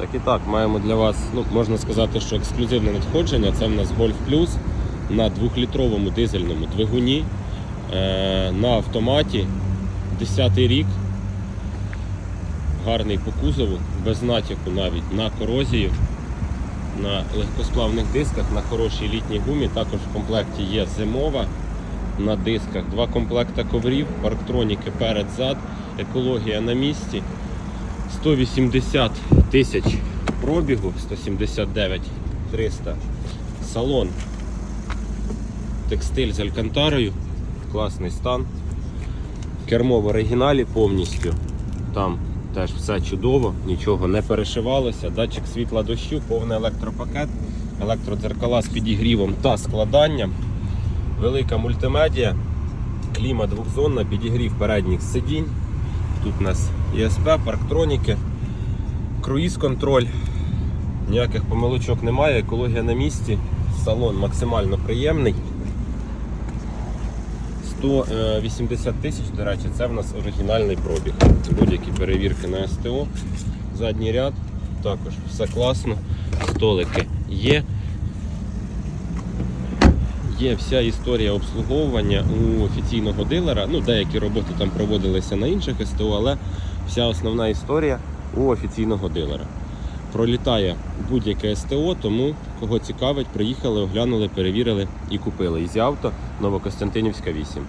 Так і так, маємо для вас, ну, можна сказати, що ексклюзивне надходження. Це в нас Golf Plus на 2-літровому дизельному двигуні е, на автоматі. 10-й рік. Гарний по кузову, без натяку навіть на корозію, на легкосплавних дисках, на хорошій літній гумі. Також в комплекті є зимова на дисках, два комплекта коврів, парктроніки перед-зад, екологія на місці. 180 тисяч пробігу, 179 300. Салон. Текстиль з алькантарою. Класний стан. Кермо в оригіналі повністю. Там теж все чудово, нічого не перешивалося. Датчик світла дощу, повний електропакет, електродзеркала з підігрівом та складанням. Велика мультимедіа, кліма двохзонна, підігрів передніх сидінь. Тут у нас ЄСП, парктроніки, круїз-контроль. Ніяких помилочок немає, екологія на місці. Салон максимально приємний. 180 тисяч, до речі, це в нас оригінальний пробіг. Будь-які перевірки на СТО. Задній ряд, також все класно. Столики є. Є вся історія обслуговування у офіційного дилера. Ну, деякі роботи там проводилися на інших СТО, але вся основна історія у офіційного дилера. Пролітає будь-яке СТО, тому кого цікавить, приїхали, оглянули, перевірили і купили. Ізі авто Новокостянтинівська 8.